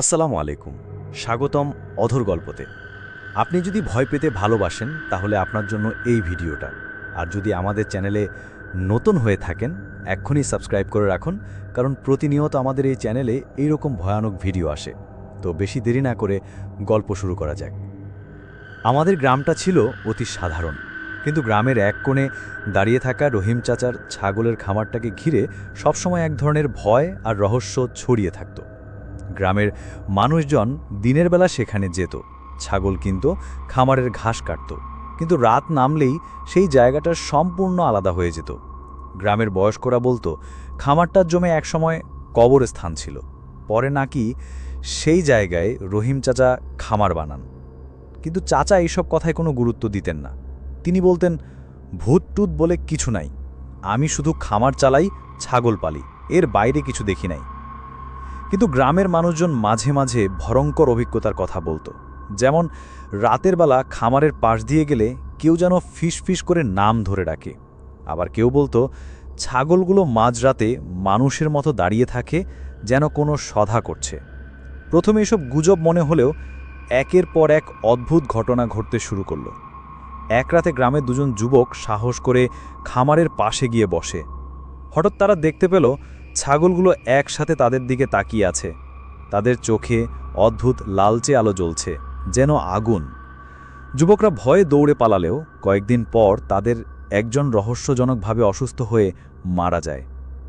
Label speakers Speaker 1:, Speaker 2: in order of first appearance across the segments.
Speaker 1: আসসালামু আলাইকুম। স্বাগতম অধর গল্পতে। আপনি যদি ভয় পেতে ভালোবাসেন, তাহলে আপনার জন্য এই ভিডিওটা। আর যদি আমাদের চ্যানেলে নতুন হয়ে থাকেন, এক্ষুনি সাবস্ক্রাইব করে রাখুন, কারণ প্রতিনিয়ত আমাদের এই চ্যানেলে এইরকম ভয়ানক ভিডিও আসে। তো বেশি দেরি না করে গল্প শুরু করা যাক। আমাদের গ্রামটা ছিল অতি সাধারণ, কিন্তু গ্রামের এক কোণে দাঁড়িয়ে থাকা রহিম চাচার ছাগলের খামারটাকে ঘিরে সবসময় এক ধরনের ভয় আর রহস্য ছড়িয়ে থাকত। গ্রামের মানুষজন দিনের বেলা সেখানে যেত। ছাগল কিন্তু, খামারের ঘাস কাটত। কিন্তু রাত নামলেই সেই জায়গাটা সম্পূর্ণ আলাদা হয়ে যেত। গ্রামের বয়স্করা বলতো খামারটার জমে একসময় কবরস্থান ছিল। পরে নাকি সেই জায়গায় রহিম চাচা খামার বানান। কিন্তু চাচা এইসব কথায় কোনো গুরুত্ব দিতেন না। তিনি বলতেন, ভূত টুত বলে কিছু নাই। আমি শুধু খামার চালাই, ছাগল পালি। এর বাইরে কিছু দেখি নাই। কিন্তু গ্রামের মানুষজন মাঝে মাঝে ভয়ঙ্কর অভিজ্ঞতার কথা বলতো। যেমন, রাতের বেলা খামারের পাশ দিয়ে গেলে কেউ যেন ফিস ফিস করে নাম ধরে ডাকে। আবার কেউ বলতো, ছাগলগুলো মাঝরাতে মানুষের মতো দাঁড়িয়ে থাকে যেন কোনো সধা করছে। প্রথমে এসব গুজব মনে হলেও একের পর এক অদ্ভুত ঘটনা ঘটতে শুরু করল। এক রাতে গ্রামের দুজন যুবক সাহস করে খামারের পাশে গিয়ে বসে। হঠাৎ তারা দেখতে পেল ছাগলগুলো একসাথে তাদের দিকে তাকিয়ে আছে। তাদের চোখে অদ্ভুত লালচে আলো জ্বলছে, যেন আগুন। যুবকরা ভয়ে দৌড়ে পালালেও কয়েকদিন পর তাদের একজন রহস্যজনকভাবে অসুস্থ হয়ে মারা যায়।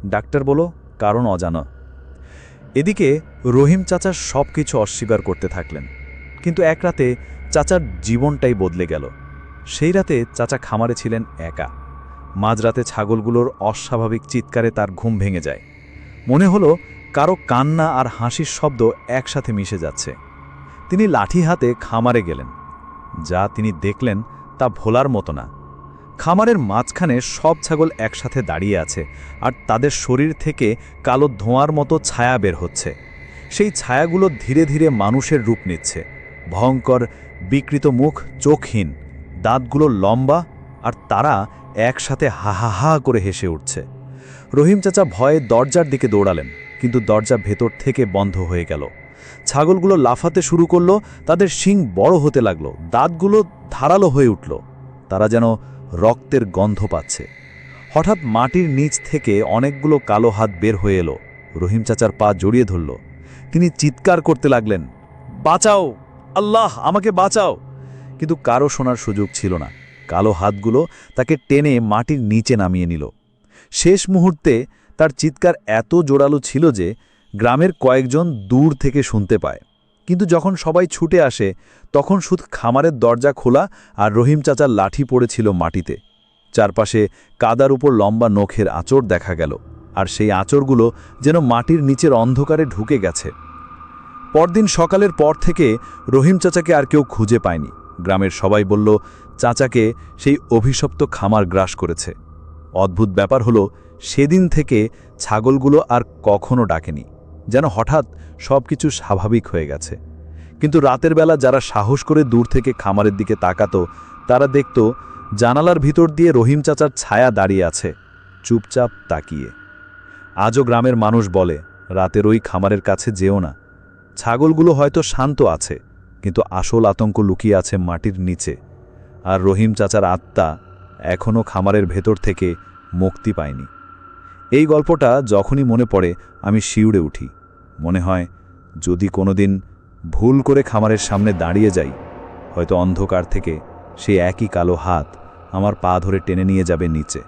Speaker 1: ডাক্তার বলো, কারণ অজানা। এদিকে রহিম চাচা সব কিছু অস্বীকার করতে থাকলেন, কিন্তু এক রাতে চাচার জীবনটাই বদলে গেল। সেই রাতে চাচা খামারে ছিলেন একা। মাঝরাতে ছাগলগুলোর অস্বাভাবিক চিৎকারে তার ঘুম ভেঙে যায়। মনে হলো কারও কান্না আর হাসির শব্দ একসাথে মিশে যাচ্ছে। তিনি লাঠি হাতে খামারে গেলেন। যা তিনি দেখলেন তা ভোলার মতো না। খামারের মাঝখানে সব ছাগল একসাথে দাঁড়িয়ে আছে আর তাদের শরীর থেকে কালো ধোঁয়ার মতো ছায়া বের হচ্ছে। সেই ছায়াগুলো ধীরে ধীরে মানুষের রূপ নিচ্ছে। ভয়ঙ্কর, বিকৃত মুখ, চোখহীন, দাঁতগুলো লম্বা আর তারা একসাথে হা হা হা করে হেসে উঠছে। রহিম চাচা ভয়ে দরজার দিকে দৌড়ালেন, কিন্তু দরজা ভেতর থেকে বন্ধ হয়ে গেল। ছাগলগুলো লাফাতে শুরু করল, তাদের শিং বড় হতে লাগল, দাঁতগুলো ধারালো হয়ে উঠল। তারা যেন রক্তের গন্ধ পাচ্ছে। হঠাৎ মাটির নিচ থেকে অনেকগুলো কালো হাত বের হয়ে এলো। রহিম চাচার পা জড়িয়ে ধরল। তিনি চিৎকার করতে লাগলেন, বাঁচাও! আল্লাহ, আমাকে বাঁচাও! কিন্তু কারও শোনার সুযোগ ছিল না। কালো হাতগুলো তাকে টেনে মাটির নিচে নামিয়ে নিল। শেষ মুহূর্তে তার চিৎকার এত জোরালো ছিল যে গ্রামের কয়েকজন দূর থেকে শুনতে পায়। কিন্তু যখন সবাই ছুটে আসে, তখন শুধু খামারের দরজা খোলা আর রহিম চাচার লাঠি পড়েছিল মাটিতে। চারপাশে কাদার উপর লম্বা নখের আঁচড় দেখা গেল আর সেই আঁচড়গুলো যেন মাটির নিচের অন্ধকারে ঢুকে গেছে। পরদিন সকালের পর থেকে রহিম চাচাকে আর কেউ খুঁজে পায়নি। গ্রামের সবাই বলল, চাচাকে সেই অভিশপ্ত খামার গ্রাস করেছে। অদ্ভুত ব্যাপার হলো, সেদিন থেকে ছাগলগুলো আর কখনো ডাকেনি, যেন হঠাৎ সব কিছু স্বাভাবিক হয়ে গেছে। কিন্তু রাতের বেলা যারা সাহস করে দূর থেকে খামারের দিকে তাকাতো, তারা দেখত জানালার ভিতর দিয়ে রহিম চাচার ছায়া দাঁড়িয়ে আছে, চুপচাপ তাকিয়ে। আজও গ্রামের মানুষ বলে, রাতের ওই খামারের কাছে যেও না। ছাগলগুলো হয়তো শান্ত আছে, কিন্তু আসল আতঙ্ক লুকিয়ে আছে মাটির নিচে। আর রহিম চাচার আত্মা এখনও খামারের ভেতর থেকে মুক্তি পায়নি এই গল্পটা যখনই মনে পড়ে, আমি শিউড়ে উঠি। মনে হয়, যদি কোনোদিন ভুল করে খামারের সামনে দাঁড়িয়ে যাই, হয়তো অন্ধকার থেকে সেই একই কালো হাত আমার পা ধরে টেনে নিয়ে যাবে নিচে।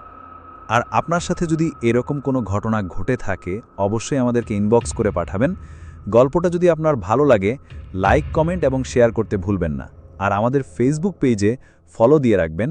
Speaker 1: আর আপনার সাথে যদি এরকম কোনো ঘটনা ঘটে থাকে, অবশ্যই আমাদেরকে ইনবক্স করে পাঠাবেন। গল্পটা যদি আপনার ভালো লাগে লাইক কমেন্ট এবং শেয়ার করতে ভুলবেন না। আর আমাদের ফেসবুক পেজে ফলো দিয়ে রাখবেন।